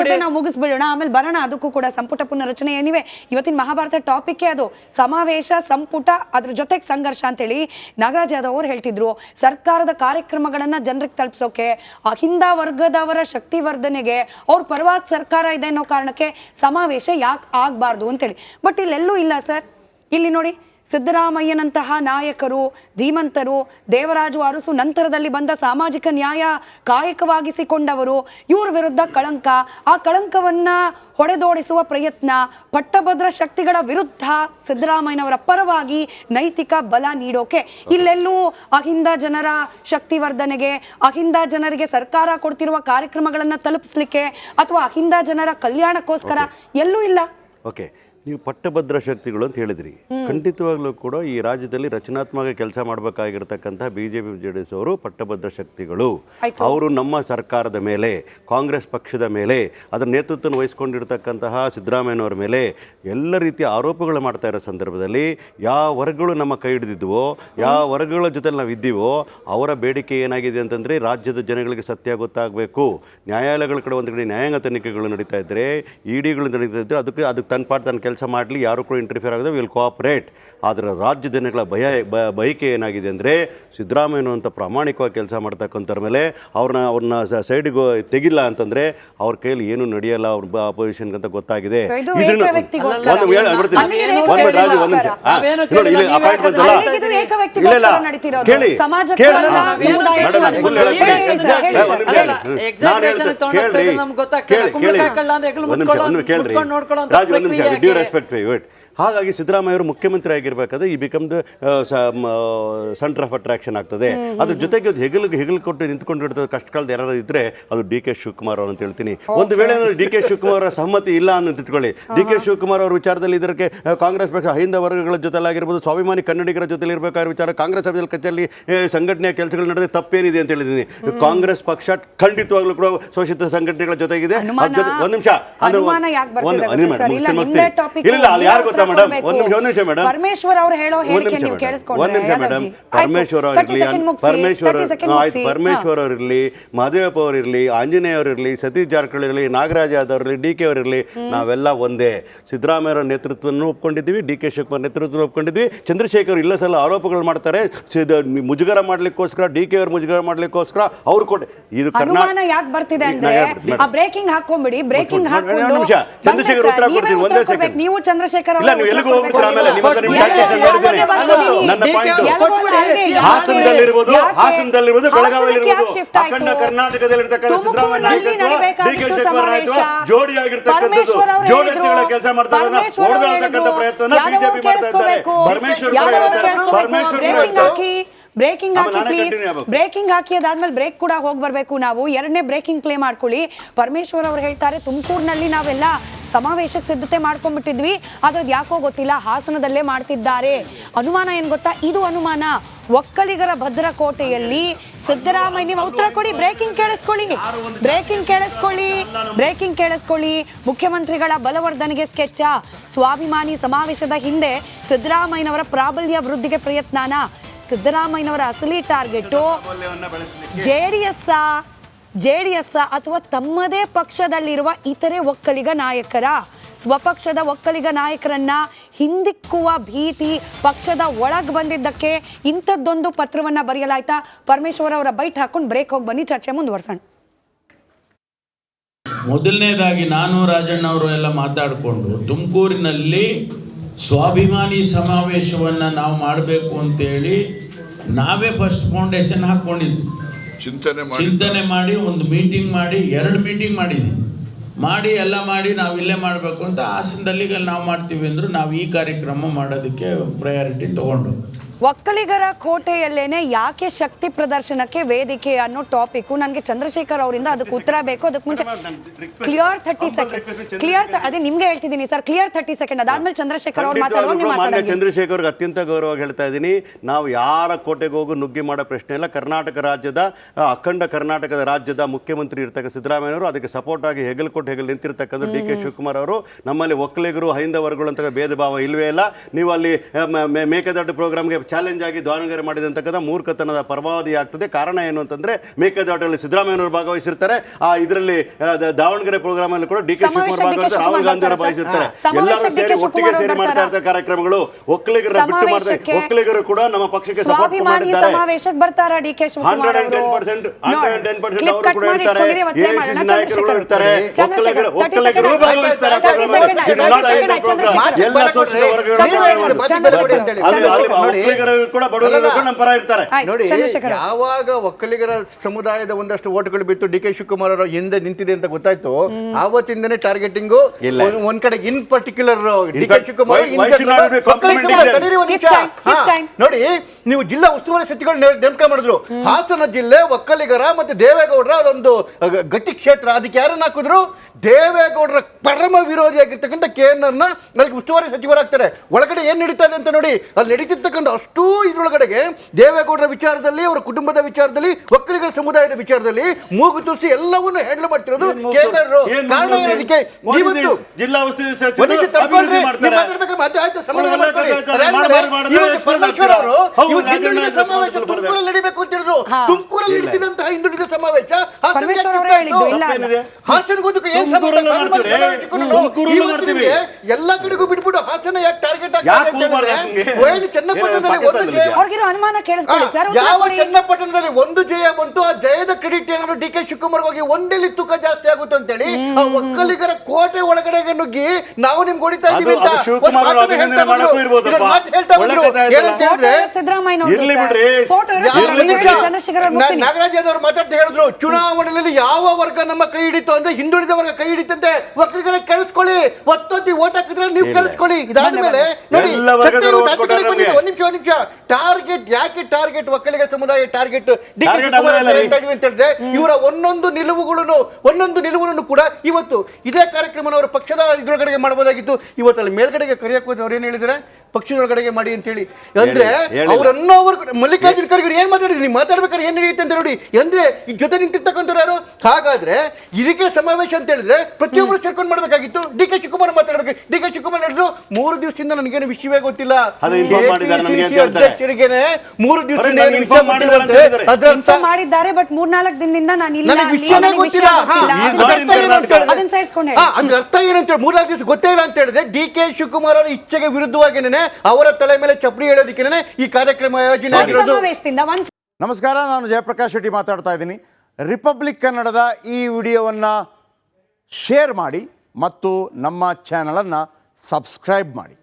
ಬಿಡಿ. ನಾವು ಮುಗಿಸ್ಬಿಡೋಣ. ಆಮೇಲೆ ಬರೋಣ ಅದಕ್ಕೂ ಕೂಡ ಸಂಪುಟ ಪುನರಚನೆ ಏನಿವೆ? ಇವತ್ತಿನ ಮಹಾಭಾರತ ಟಾಪಿಕ್ ಅದು ಸಮಾವೇಶ ಸಂಪುಟ ಅದ್ರ ಜೊತೆಗೆ ಸಂಘರ್ಷ ಅಂತೇಳಿ ನಾಗರಾಜ್ ಯಾದವ್ ಅವ್ರು ಹೇಳ್ತಿದ್ರು. ಸರ್ಕಾರದ ಕಾರ್ಯಕ್ರಮಗಳನ್ನ ಜನರಿಗೆ ತಲುಪಿಸೋಕೆ ಅಹಿಂದ ವರ್ಗದವರ ಶಕ್ತಿ ವರ್ಧನೆಗೆ ಅವ್ರ ಪರವಾಗಿ ಸರ್ಕಾರ ಇದೆ ಅನ್ನೋ ಕಾರಣಕ್ಕೆ ಸಮಾವೇಶ ಯಾಕೆ ಆಗ್ಬಾರ್ದು ಅಂತೇಳಿ. ಬಟ್ ಇಲ್ಲೆಲ್ಲೂ ಇಲ್ಲ ಸರ್. ಇಲ್ಲಿ ನೋಡಿ. ಸಿದ್ದರಾಮಯ್ಯನಂತಹ ನಾಯಕರು ಧೀಮಂತರು ದೇವರಾಜು ಅರಸು ನಂತರದಲ್ಲಿ ಬಂದ ಸಾಮಾಜಿಕ ನ್ಯಾಯ ಕಾಯಕವಾಗಿಸಿಕೊಂಡವರು ಇವ್ರ ವಿರುದ್ಧ ಕಳಂಕ. ಆ ಕಳಂಕವನ್ನ ಹೊಡೆದೋಡಿಸುವ ಪ್ರಯತ್ನ ಪಟ್ಟಭದ್ರ ಶಕ್ತಿಗಳ ವಿರುದ್ಧ ಸಿದ್ದರಾಮಯ್ಯನವರ ಪರವಾಗಿ ನೈತಿಕ ಬಲ ನೀಡೋಕೆ. ಇಲ್ಲೆಲ್ಲೂ ಅಹಿಂದ ಜನರ ಶಕ್ತಿವರ್ಧನೆಗೆ ಅಹಿಂದ ಜನರಿಗೆ ಸರ್ಕಾರ ಕೊಡ್ತಿರುವ ಕಾರ್ಯಕ್ರಮಗಳನ್ನು ತಲುಪಿಸ್ಲಿಕ್ಕೆ ಅಥವಾ ಅಹಿಂದ ಜನರ ಕಲ್ಯಾಣಕ್ಕೋಸ್ಕರ ಎಲ್ಲೂ ಇಲ್ಲ. ಓಕೆ ನೀವು ಪಟ್ಟಭದ್ರ ಶಕ್ತಿಗಳು ಅಂತ ಹೇಳಿದ್ರಿ. ಖಂಡಿತವಾಗ್ಲೂ ಕೂಡ ಈ ರಾಜ್ಯದಲ್ಲಿ ರಚನಾತ್ಮಕ ಕೆಲಸ ಮಾಡಬೇಕಾಗಿರ್ತಕ್ಕಂತಹ ಬಿಜೆಪಿ ಜೆ ಡಿ ಎಸ್ ಅವರು ಪಟ್ಟಭದ್ರ ಶಕ್ತಿಗಳು. ಅವರು ನಮ್ಮ ಸರ್ಕಾರದ ಮೇಲೆ ಕಾಂಗ್ರೆಸ್ ಪಕ್ಷದ ಮೇಲೆ ಅದರ ನೇತೃತ್ವ ವಹಿಸ್ಕೊಂಡಿರ್ತಕ್ಕಂತಹ ಸಿದ್ದರಾಮಯ್ಯನವರ ಮೇಲೆ ಎಲ್ಲ ರೀತಿಯ ಆರೋಪಗಳು ಮಾಡ್ತಾ ಇರೋ ಸಂದರ್ಭದಲ್ಲಿ ಯಾವ ವರ್ಗಗಳು ನಮ್ಮ ಕೈ ಹಿಡಿದಿದ್ವೋ ಯಾವ ವರ್ಗಗಳ ಜೊತೆ ನಾವು ಇದ್ದೀವೋ ಅವರ ಬೇಡಿಕೆ ಏನಾಗಿದೆ ಅಂತಂದರೆ ರಾಜ್ಯದ ಜನಗಳಿಗೆ ಸತ್ಯ ಗೊತ್ತಾಗಬೇಕು. ನ್ಯಾಯಾಲಯಗಳ ಕಡೆ ಒಂದು ಕಡೆ ನ್ಯಾಯಾಂಗ ತನಿಖೆಗಳು ನಡೀತಾ ಇದ್ದರೆ ಇಡಿಗಳು ನಡೀತಾ ಇದ್ದರೆ ಅದಕ್ಕೆ ಅದಕ್ಕೆ ತನ್ನ ಪಾಟ್ ತನ್ನ ಕೆಲಸ ಮಾಡಲಿ ಯಾರು ಕೂಡ ಇಂಟರ್ಫಿಯರ್ ಆಗದೆ ವಿಲ್ ಕೋಆಪರೇಟ್ ಆದರೆ ರಾಜ್ಯ ಜನಗಳ ಭಯ ಬಯಕೆ ಏನಾಗಿದೆ ಅಂದರೆ ಸಿದ್ದರಾಮಯ್ಯನು ಅಂತ ಪ್ರಾಮಾಣಿಕವಾಗಿ ಕೆಲಸ ಮಾಡ್ತಕ್ಕಂಥವ್ರ ಮೇಲೆ ಅವ್ರನ್ನ ಅವ್ರನ್ನ ಸೈಡಿಗೆ ತೆಗಿಲ್ಲ ಅಂತಂದರೆ ಅವ್ರ ಕೈಯಲ್ಲಿ ಏನು ನಡೆಯಲ್ಲ ಅವ್ರ ಅಪೋಸಿಷನ್ ಅಂತ ಗೊತ್ತಾಗಿದೆ. ಕೇಳಿ. ಕೇಳಿ. ಅಲ್ಲ, ಟು? ರೆಸ್ಪೆಕ್ಟ್ ವೇಟ್ ಹಾಗಾಗಿ ಸಿದ್ದರಾಮಯ್ಯ ಅವರು ಮುಖ್ಯಮಂತ್ರಿ ಆಗಿರ್ಬೇಕಾದ್ರೆ ಈ become the centre of attraction ಆಗ್ತದೆ. ಅದ್ರ ಜೊತೆಗೆ ಅದು ಹೆಗಲು ಹೆಗಲು ಕೊಟ್ಟು ನಿಂತ್ಕೊಂಡಿರ್ತದೆ ಕಷ್ಟ ಕಾಲದ ಯಾರಾದ್ರೂ ಇದ್ರೆ ಅದು ಡಿ ಕೆ ಶಿವಕುಮಾರ್ ಅವರು ಅಂತ ಹೇಳ್ತೀನಿ. ಒಂದು ವೇಳೆ ಡಿ ಕೆ ಶಿವಕುಮಾರ್ ಅವರ ಸಮ್ಮತಿ ಇಲ್ಲ ಅಂತ ಇಟ್ಕೊಳ್ಳಿ ಡಿ ಕೆ ಶಿವಕುಮಾರ್ ಅವರ ವಿಚಾರದಲ್ಲಿ ಇದಕ್ಕೆ ಕಾಂಗ್ರೆಸ್ ಪಕ್ಷ ಅಹಿಂದ ವರ್ಗಗಳ ಜೊತೆಲಾಗಿರ್ಬೋದು ಸ್ವಾಭಿಮಾನಿ ಕನ್ನಡಿಗರ ಜೊತೆ ಇರಬೇಕಾದ ವಿಚಾರ ಕಾಂಗ್ರೆಸ್ ಅಭಿವೃದ್ಧಿ ಕಚೇರಿ ಸಂಘಟನೆಯ ಕೆಲಸಗಳು ನಡೆದ್ರೆ ತಪ್ಪೇನಿದೆ ಅಂತ ಹೇಳಿದ್ದೀನಿ. ಕಾಂಗ್ರೆಸ್ ಪಕ್ಷ ಖಂಡಿತವಾಗ್ಲೂ ಕೂಡ ಶೋಷಿತ ಸಂಘಟನೆಗಳ ಜೊತೆಗಿದೆ. ಒಂದ್ ನಿಮಿಷ. ಇಲ್ಲ, ಅಲ್ಲಿ ಯಾರು ಗೊತ್ತಾ ಮೇಡಮ್. ಒಂದ್ ನಿಮಿಷ ಒಂದ್ ನಿಮಿಷ ಮೇಡಮ್ ಪರಮೇಶ್ವರ್ ಅವ್ರು ಹೇಳೋ ಹೇಳಿಕೆ ನೀವು. ಕೇಳಿಸ್ಕೊಂಡ್ರೆ ಒಂದು ನಿಮಿಷ ಮೇಡಮ್ ಪರಮೇಶ್ವರ್ 30 ಅವರಿರ್ಲಿ second ಮುಗ್ಸಿ, ಪರಮೇಶ್ವರ್ 30 second ಆಯ್ತು. ಪರಮೇಶ್ವರ್ ಅವರಿರ್ಲಿ ಮಹದೇವಪ್ಪ ಅವರಿರ್ಲಿ ಆಂಜನೇಯ ಅವರಿರ್ಲಿ ಸತೀಶ್ ಜಾರಕಿಹೊಳಿ ಇರಲಿ ನಾಗರಾಜ್ ಯಾದವ್ ಇರಲಿ ಡಿ ಕೆ ಅವರಿರಲಿ ನಾವೆಲ್ಲ ಒಂದೇ ಸಿದ್ದರಾಮಯ್ಯ ಅವರ ನೇತೃತ್ವವನ್ನು ಒಪ್ಕೊಂಡಿದ್ವಿ ಡಿ ಕೆ ಶಿವಕುಮಾರ್ ನೇತೃತ್ವ ಒಪ್ಕೊಂಡಿದ್ವಿ ಚಂದ್ರಶೇಖರ್ ಇಲ್ಲ ಸಲ ಆರೋಪಗಳು ಮಾಡ್ತಾರೆ ಮುಜುಗರ ಮಾಡ್ಲಿಕ್ಕೋಸ್ಕರ ಡಿ ಕೆ ಅವ್ರ ಮುಜುಗರ ಮಾಡ್ಲಿಕ್ಕೋಸ್ಕರ ಅವ್ರು ಕೊಟ್ಟೆ ಇದು ಅನುಮಾನ ಯಾಕೆ ಬರ್ತಿದೆ ಅಂದ್ರೆ ಆ ಬ್ರೇಕಿಂಗ್ ಹಾಕೊಂಡ್ಬಿಡಿ ಬ್ರೇಕಿಂಗ್ ಹಾಕೊಂಡು ನಿಮಿಷ. ಚಂದ್ರಶೇಖರ್ ಉತ್ತರ ಕೊಡ್ತೀವಿ, ಒಂದೇ ಕೊಡ್ಬೇಕು. ನೀವು ಚಂದ್ರಶೇಖರ್ ಇಲ್ಲ, ನೀವು ಉತ್ತರ ಎಲ್ಲಿಗೂ ಹೋಗ್ಬಿಟ್ರೆ ಕೊಡ್ಬೇಕು. ಆಮೇಲೆ ನಿಮ್ಮ ಹತ್ರ ನಿಮ್ಮ calculation ಎಲ್ಲ ನನ್ನ point. ಎಲ್ಲವೂ ಅಲ್ಲಿಗೆ ಯಾಕೆ? ಹಾಸನದಲ್ಲಿರ್ಬೋದು ಯಾಕೆ? ಹಾಸನದಲ್ಲಿರ್ಬೋದು ಬೆಳಗಾವಿಯಲ್ಲಿರ್ಬೋದು ಹಾಸನಕ್ಕೆ ಯಾಕೆ shift ಆಯ್ತು? ಅಖಂಡ ಕರ್ನಾಟಕದಲ್ಲಿರ್ತಕ್ಕಂಥ ತುಮಕೂರಿನಲ್ಲಿ ಸಿದ್ದರಾಮಯ್ಯ ನಡಿಬೇಕಾಗಿತ್ತು ಡಿ ಕೆ ಶಿವಕುಮಾರ್ ಆಯ್ತು, ಸಮಾವೇಶ. ಜೋಡಿಯಾಗಿರ್ತಕ್ಕಂಥದ್ದು ಪರಮೇಶ್ವರ್ ಅವ್ರು ಜೋಡೆತ್ತಿಗಳ ಹೇಳಿದ್ರು. ಕೆಲಸ ಮಾಡ್ತಾ ಇರೋದನ್ನ ಪರಮೇಶ್ವರ್ ಅವ್ರು ಪ್ರಯತ್ನ ಬಿಜೆಪಿ ಮಾಡ್ತಾ ಇದ್ದಾರೆ ಕೇಳಿಸ್ಕೋಬೇಕು. ಪರಮೇಶ್ವರ್ ಕೂಡ ಹೇಳ್ತಾರೆ. ಪರಮೇಶ್ವರ್ ಕೂಡ ಬ್ರೇಕಿಂಗ್ ಹೇಳ್ತಾರೆ. ಹಾಕಿ ಬ್ರೇಕಿಂಗ್ ಹಾಕಿ ಆಮೇಲೆ ಪ್ಲೀಸ್ ಬ್ರೇಕಿಂಗ್ ಹಾಕಿ ಅದಾದ್ಮೇಲೆ ಬ್ರೇಕ್ ಕೂಡ ಹೋಗಿ ಬರಬೇಕು ನಾವು ಎರಡನೇ ಬ್ರೇಕಿಂಗ್ ಪ್ಲೇ ಮಾಡ್ಕೊಳ್ಳಿ ಪರಮೇಶ್ವರ್ ಅವರು ಹೇಳ್ತಾರೆ ತುಮಕೂರಿನಲ್ಲಿ ನಾವೆಲ್ಲ ಸಮಾವೇಶಕ್ಕೆ ಸಿದ್ಧತೆ ಮಾಡ್ಕೊಂಡ್ಬಿಟ್ಟಿದ್ವಿ ಅದ್ರದ್ದು ಯಾಕೋ ಗೊತ್ತಿಲ್ಲ. ಹಾಸನದಲ್ಲೇ ಮಾಡ್ತಿದ್ದಾರೆ. ಅನುಮಾನ ಏನು ಗೊತ್ತಾ? ಇದು ಅನುಮಾನ. ಒಕ್ಕಲಿಗರ ಭದ್ರಕೋಟೆಯಲ್ಲಿ ಸಿದ್ದರಾಮಯ್ಯ ನೀವು ಉತ್ತರ ಕೊಡಿ. ಬ್ರೇಕಿಂಗ್ ಕೇಳಿಸ್ಕೊಳ್ಳಿ. ಬ್ರೇಕಿಂಗ್ ಕೇಳಿಸ್ಕೊಳ್ಳಿ. ಬ್ರೇಕಿಂಗ್ ಕೇಳಿಸ್ಕೊಳ್ಳಿ. ಮುಖ್ಯಮಂತ್ರಿಗಳ ಬಲವರ್ಧನೆಗೆ ಸ್ಕೆಚ್ ಸ್ವಾಭಿಮಾನಿ ಸಮಾವೇಶದ ಹಿಂದೆ ಸಿದ್ದರಾಮಯ್ಯನವರ ಪ್ರಾಬಲ್ಯ ವೃದ್ಧಿಗೆ ಪ್ರಯತ್ನನ. ಸಿದ್ದರಾಮಯ್ಯನವರ ಅಸಲಿ target J D S J D S ಅಥವಾ ತಮ್ಮದೇ ಪಕ್ಷದಲ್ಲಿರುವ ಇತರೆ ಒಕ್ಕಲಿಗ ನಾಯಕರ, ಸ್ವಪಕ್ಷದ ಒಕ್ಕಲಿಗ ನಾಯಕರನ್ನ ಹಿಂದಿಕ್ಕುವ ಭೀತಿ ಪಕ್ಷದ ಒಳಗೆ ಬಂದಿದ್ದಕ್ಕೆ ಇಂಥದ್ದೊಂದು ಪತ್ರವನ್ನ ಬರೆಯಲಾಯ್ತಾ? ಪರಮೇಶ್ವರ್ ಅವರ ಬೈಟ್ ಹಾಕೊಂಡು ಬ್ರೇಕ್ ಹೋಗಿ ಬನ್ನಿ, ಚರ್ಚೆ ಮುಂದುವರ್ಸೋಣ. ಮೊದಲನೇದಾಗಿ ನಾನು ರಾಜಣ್ಣ ಅವರು ಎಲ್ಲ ಮಾತಾಡಿಕೊಂಡು, ತುಮಕೂರಿನಲ್ಲಿ ಸ್ವಾಭಿಮಾನಿ ಸಮಾವೇಶವನ್ನು ನಾವು ಮಾಡಬೇಕು ಅಂತೇಳಿ ನಾವೇ ಫಸ್ಟ್ ಫೌಂಡೇಶನ್ ಹಾಕ್ಕೊಂಡಿದ್ವಿ. ಚಿಂತನೆ ಮಾಡಿ. ಚಿಂತನೆ ಮಾಡಿ, ಒಂದು ಮೀಟಿಂಗ್ ಮಾಡಿ, ಎರಡು ಮೀಟಿಂಗ್ ಮಾಡಿದ್ವಿ. ಮಾಡಿ, ಎಲ್ಲ ಮಾಡಿ, ನಾವು ಇಲ್ಲೇ ಮಾಡಬೇಕು ಅಂತ ಹಾಸನದಲ್ಲಿ ನಾವು ಮಾಡ್ತೀವಿ ಅಂದರು ನಾವು ಈ ಕಾರ್ಯಕ್ರಮ ಮಾಡೋದಕ್ಕೆ ಪ್ರಯಾರಿಟಿ ತಗೊಂಡು. ಒಕ್ಕಲಿಗರ ಕೋಟೆಯಲ್ಲೇನೆ ಯಾಕೆ ಶಕ್ತಿ ಪ್ರದರ್ಶನಕ್ಕೆ ವೇದಿಕೆ ಅನ್ನೋ ಟಾಪಿಕ್ ನನಗೆ ಚಂದ್ರಶೇಖರ್ ಅವರಿಂದ ಅದಕ್ಕೆ ಉತ್ತರ ಬೇಕು. ಅದಕ್ಕೆ ಮುಂಚೆ ಕ್ಲಿಯರ್ ಥರ್ಟಿ ಸೆಕೆಂಡ್ ಕ್ಲಿಯರ್ ಅದೇ ನಿಮ್ಗೆ ಹೇಳ್ತಿದ್ದೀನಿ ಸರ್. ಕ್ಲಿಯರ್ ಥರ್ಟಿ ಸೆಕೆಂಡ್ ಅದಾದ್ಮೇಲೆ ಚಂದ್ರಶೇಖರ್ ಅವ್ರು ಮಾತಾಡುವಾಗ ಚಂದ್ರಶೇಖರ್ ಅವ್ರಿಗೆ ಅತ್ಯಂತ ಗೌರವವಾಗಿ ಹೇಳ್ತಾ ಇದ್ದೀನಿ. ನಾವು ಯಾರ ಕೋಟೆಗೆ ಹೋಗು ನುಗ್ಗಿ ಮಾಡೋ ಪ್ರಶ್ನೆ ಇಲ್ಲ. ಕರ್ನಾಟಕ ರಾಜ್ಯದ ಅಖಂಡ ಕರ್ನಾಟಕದ ರಾಜ್ಯದ ಮುಖ್ಯಮಂತ್ರಿ ಇರ್ತಕ್ಕ ಸಿದ್ದರಾಮಯ್ಯವರು ಅದಕ್ಕೆ ಸಪೋರ್ಟ್ ಆಗಿ ಹೆಗಲ್ ಕೊಟ್ಟು ಹೆಗಲ್ ನಿಂತಿರ್ತಕ್ಕಂಥ ಡಿ ಕೆ ಶಿವಕುಮಾರ್ ಅವರು. ನಮ್ಮಲ್ಲಿ ಒಕ್ಕಲಿಗರು ಹೈಂದವರ್ಗಳು ಅಂತ ಭೇದ ಭಾವ ಇಲ್ವೇ ಇಲ್ಲ. ನೀವು ಅಲ್ಲಿ ಮೇಕೆದಾಟು ಪ್ರೋಗ್ರಾಮ್ಗೆ ಚಾಲೆಂಜ್ ಆಗಿ ದಾವಣಗೆರೆ ಮಾಡಿದಂತಕ್ಕಂಥ ಮೂರ್ಖತನದ ಪರಮಾವಧಿ ಆಗ್ತದೆ. ಕಾರಣ ಏನು ಅಂತಂದ್ರೆ ಮೇಕೆದಾಟಲ್ಲಿ ಸಿದ್ದರಾಮಯ್ಯನವರು ಭಾಗವಹಿಸಿರ್ತಾರೆ. ಆ ಇದರಲ್ಲಿ ದಾವಣಗೆರೆ ಪ್ರೋಗ್ರಾಮ್ ಅಲ್ಲಿ ಕೂಡ ಡಿ ಕೆ ಶಿವಕುಮಾರ್ ಭಾಗವಹಿಸಿ ರಾಹುಲ್ ಗಾಂಧಿ ಅವರು ಭಾಗವಹಿಸಿರ್ತಾರೆ. ಎಲ್ಲರೂ ಸೇರಿ ಒಟ್ಟಿಗೆ ಸೇರಿ ಮಾಡ್ತಾ? ಇರ್ತಾರೆ ಕಾರ್ಯಕ್ರಮಗಳು. ಒಕ್ಕಲಿಗರ ಬಿಟ್ಟು ಮಾಡ್ತಾರೆ ಒಕ್ಕಲಿಗರು ಕೂಡ ನಮ್ಮ ಪಕ್ಷಕ್ಕೆ ಸಪೋರ್ಟ್ ಮಾಡಿದ್ದಾರೆ ಸಮಾವೇಶಕ್ಕೆ ಬರ್ತಾರ ಡಿ ಕೆ ಶಿವಕುಮಾರ್ ಅವರು? 110% 110% ಅವರು ಕೂಡ ಇರ್ತಾರೆ. ಒಕ್ಕಲಿಗರು- ಒಕ್ಕಲಿಗರು ಭಾಗವಹಿಸ್ತಾರೆ. 30 ಸೆಕೆಂಡ್ ಆಯ್ತು, 30 ಸೆಕೆಂಡ್ ಆಯ್ತು, ಎಲ್ಲ ಪಕ್ಷದ ವರ್ಗಗಳು ಒಕ್ಕಲಿಗರು ಕೂಡ ಬಡವರು ನಮ್ಮ ಪರ ಇರ್ತಾರೆ. ನೋಡಿ ಯಾವಾಗ ಒಕ್ಕಲಿಗರ ಸಮುದಾಯದ ಒಂದಷ್ಟು ಓಟ್ಗಳು ಬಿತ್ತು ಡಿ ಕೆ ಶಿವಕುಮಾರ್ ಅವರ ಹಿಂದೆ ನಿಂತಿದೆ ಅಂತ ಗೊತ್ತಾಯ್ತು ಆವತ್ತಿಂದನೇ ಟಾರ್ಗೆಟಿಂಗ್. ಒಂದ್ ಕಡೆ in particular D K Shivakumar. ನೋಡಿ ನೀವು ಜಿಲ್ಲಾ ಉಸ್ತುವಾರಿ ಸಚಿವರು ನೇಮಕ ಮಾಡಿದ್ರು. ಹಾಸನ ಜಿಲ್ಲೆ ಒಕ್ಕಲಿಗರ ಮತ್ತೆ ದೇವೇಗೌಡರ ಅದೊಂದು ಗಟ್ಟಿ ಕ್ಷೇತ್ರ ಅದಕ್ಕೆ ಯಾರನ್ನ ಹಾಕಿದ್ರು. ದೇವೇಗೌಡರ ಪರಮ ವಿರೋಧಿಯಾಗಿರ್ತಕ್ಕಂಥ ಕೆ ಎನ್ ಆರ್ನ ಅಲ್ಲಿ ಉಸ್ತುವಾರಿ ಸಚಿವರಾಗ್ತಾರೆ. ಒಳಗಡೆ ಏನ್ ನಡೀತಾ ಇದೆ ಅಂತ ನೋಡಿ ಅಲ್ಲಿ ನಡೀತಿರ್ತಕ್ಕಂಥ ಅಷ್ಟೂ ಇದರೊಳಗಡೆಗೆ ದೇವೇಗೌಡರ ವಿಚಾರದಲ್ಲಿ ಅವರ ಕುಟುಂಬದ ವಿಚಾರದಲ್ಲಿ ಒಕ್ಕಲಿಗರ ಸಮುದಾಯದ ವಿಚಾರದಲ್ಲಿ ಮೂಗು ತುರ್ಸಿ ಎಲ್ಲವನ್ನು ಹ್ಯಾಂಡಲ್ ಮಾಡ್ತಿರೋದು ಕೇಂದ್ರ ಕಾರಣ ಇವತ್ತು ಜಿಲ್ಲಾ ಉಸ್ತುವಾರಿ ನೀವು ಮಾತಾಡ್ಬೇಕು, ಆಯ್ತು, ಸಮಾಧಾನ ಮಾಡ್ಕೊಳ್ಳಿ. ಇವತ್ತು ಪರಮೇಶ್ವರ್ ಅವರು ಇವತ್ತು ಸಮಾವೇಶ. ತುಮಕೂರಲ್ಲಿ ನಡಿಬೇಕು. ಹೇಳಿದ್ರು. ತುಮಕೂರಲ್ಲಿ ಸಮಾವೇಶ ತುಮಕೂರಲ್ಲೂ ಇವತ್ತು ಮಾಡ್ತೀವಿ. ನಿಮ್ಗೆ ಎಲ್ಲ ಕಡೆಗೂ ಬಿಟ್ಬಿಟ್ಟು ಹಾಸನ ಯಾಕೆ ಟಾರ್ಗೆಟ್ ಆಗ್ತದೆ ಚನ್ನಪಟ್ಟಣದಲ್ಲಿ ಒಂದು ಜಯ. ಅನುಮಾನ ಕೇಳಿಸ್ಕೊಳ್ಳಿ. ಸರ್ ಯಾವ ಚನ್ನಪಟ್ಟಣದಲ್ಲಿ ಒಂದು ಜಯ ಬಂತು ಆ ಜಯದ ಕ್ರೆಡಿಟ್ ಏನಾದ್ರು ಡಿ ಕೆ ಶಿವಕುಮಾರ್ ಹೋಗಿ ಒಂದೇಲಿ ತೂಕ ಜಾಸ್ತಿ ಆಗುತ್ತೆ ಅಂತೇಳಿ ಆ ಒಕ್ಕಲಿಗರ ಕೋಟೆ ಒಳಗಡೆಗೆ ನುಗ್ಗಿ ನಾವು ನಿಮ್ಗೆ ಹೊಡಿತಾ ಇದ್ದೀವಿ ಇದೀವಿ ಅಂತ ಅವ್ರು. ನಾಗರಾಜ್ ಯಾದವ್ ಮಾತಾಡ್ತಾ ಹೇಳಿದ್ರು ಚುನಾವಣೆಯಲ್ಲಿ ಯಾವ ವರ್ಗ ನಮ್ಮ ಕೈ ಹಿಡಿತು ಅಂದ್ರೆ ಹಿಂದುಳಿದ ವರ್ಗ ಕೈ ಹಿಡಿತಂತೆ. ಒಕ್ಕಲಿಗರ ಕೇಳಿಸ್ಕೊಳ್ಳಿ. ಒತ್ತೊತ್ತಿ ಓಟ್ ಹಾಕಿದ್ರೆ ನೀವು ಕಳಿಸ್ಕೊಳ್ಳಿ. ಇದಾದ್ಮೇಲೆ ನೋಡಿ. ಒಂದ್ ನಿಮಿಷ ಒಂದ್ ನಿಮಿಷ. ಟಾರ್ಗೆಟ್ ಯಾಕೆ ಟಾರ್ಗೆಟ್ ಒಕ್ಕಲಿಗ ಸಮುದಾಯ ಟಾರ್ಗೆಟ್? ಹೇಳಿದ್ರೆ ಇವರ ಒಂದೊಂದು ನಿಲುವುಗಳನ್ನು ಒಂದೊಂದು ನಿಲುವನ್ನು ಕೂಡ ಇವತ್ತು ಇದೇ ಕಾರ್ಯಕ್ರಮನವರು ಪಕ್ಷದ ಇದ್ರೊಳಗಡೆ ಮಾಡಬಹುದಾಗಿತ್ತು. ಇವತ್ತಲ್ಲಿ ಮೇಲ್ಗಡೆಗೆ ಕರೆಯಕ್ಕೆ ಅವ್ರು ಏನ್ ಹೇಳಿದ್ರೆ ಪಕ್ಷದೊಳಗಡೆಗೆ ಮಾಡಿ ಅಂತ ಹೇಳಿ ಅಂದ್ರೆ ಅವರನ್ನ ಮಲ್ಲಿಕಾರ್ಜುನ ಖರ್ಗೆ ಏನ್ ಮಾತಾಡಿದ್ರಿ? ನೀವು ಮಾತಾಡ್ಬೇಕಾದ್ರೆ ಏನ್ ನಡೆಯುತ್ತೆ ಅಂತ ನೋಡಿ. ಅಂದ್ರೆ ಈ ಜೊತೆ ನಿಂತಿರ್ತಕ್ಕಂಥವ್ರು ಯಾರು? ಹಾಗಾದ್ರೆ ಇದಕ್ಕೆ ಸಮಾವೇಶ ಅಂತ ಹೇಳಿದ್ರೆ ಪ್ರತಿಯೊಬ್ಬರು ಸೇರ್ಕೊಂಡು ಮಾಡ್ಬೇಕಾಗಿತ್ತು. ಡಿ ಕೆ ಶಿವಕುಮಾರ್ ಮಾತಾಡ್ಬೇಕು. ಡಿ ಕೆ ಶಿವಕುಮಾರ್ ಹೇಳಿದ್ರು ಮೂರು ದಿವಸದಿಂದ ನನಗೇನು ವಿಷಯವೇ ಗೊತ್ತಿಲ್ಲ. ಅಧ್ಯಕ್ಷರಿಗೆ ಮೂರು ವಿಷಯ ಮಾಡಿದ್ದಾರೆ ಬಟ್ ಮೂರ್ನಾಲ್ಕು ದಿನದಿಂದ ನಾನು ಇಲ್ಲ ಅದ್ರ ಅರ್ಥ ಏನಂತ ಮೂರ್ನಾಲ್ಕು ದಿವಸ ಗೊತ್ತೇ ಇಲ್ಲ ಅಂತ ಹೇಳಿದ್ರೆ ಡಿ ಕೆ ಶಿವಕುಮಾರ್ ಅವರ ಇಚ್ಛೆಗೆ ವಿರುದ್ಧವಾಗಿನೇ ಅವರ ತಲೆ ಮೇಲೆ ಚಪ್ಪಡಿ ಹೇಳೋದಕ್ಕೆ ಈ ಕಾರ್ಯಕ್ರಮ ಆಯೋಜನೆ ಆಗಿರೋದು. ನಮಸ್ಕಾರ ನಾನು ಜಯಪ್ರಕಾಶ್ ಶೆಟ್ಟಿ ಮಾತಾಡ್ತಾ ಇದ್ದೀನಿ. ರಿಪಬ್ಲಿಕ್ ಕನ್ನಡದ ಈ ವಿಡಿಯೋವನ್ನು ಶೇರ್ ಮಾಡಿ ಮತ್ತು ನಮ್ಮ ಚಾನಲನ್ನು ಸಬ್ಸ್ಕ್ರೈಬ್ ಮಾಡಿ.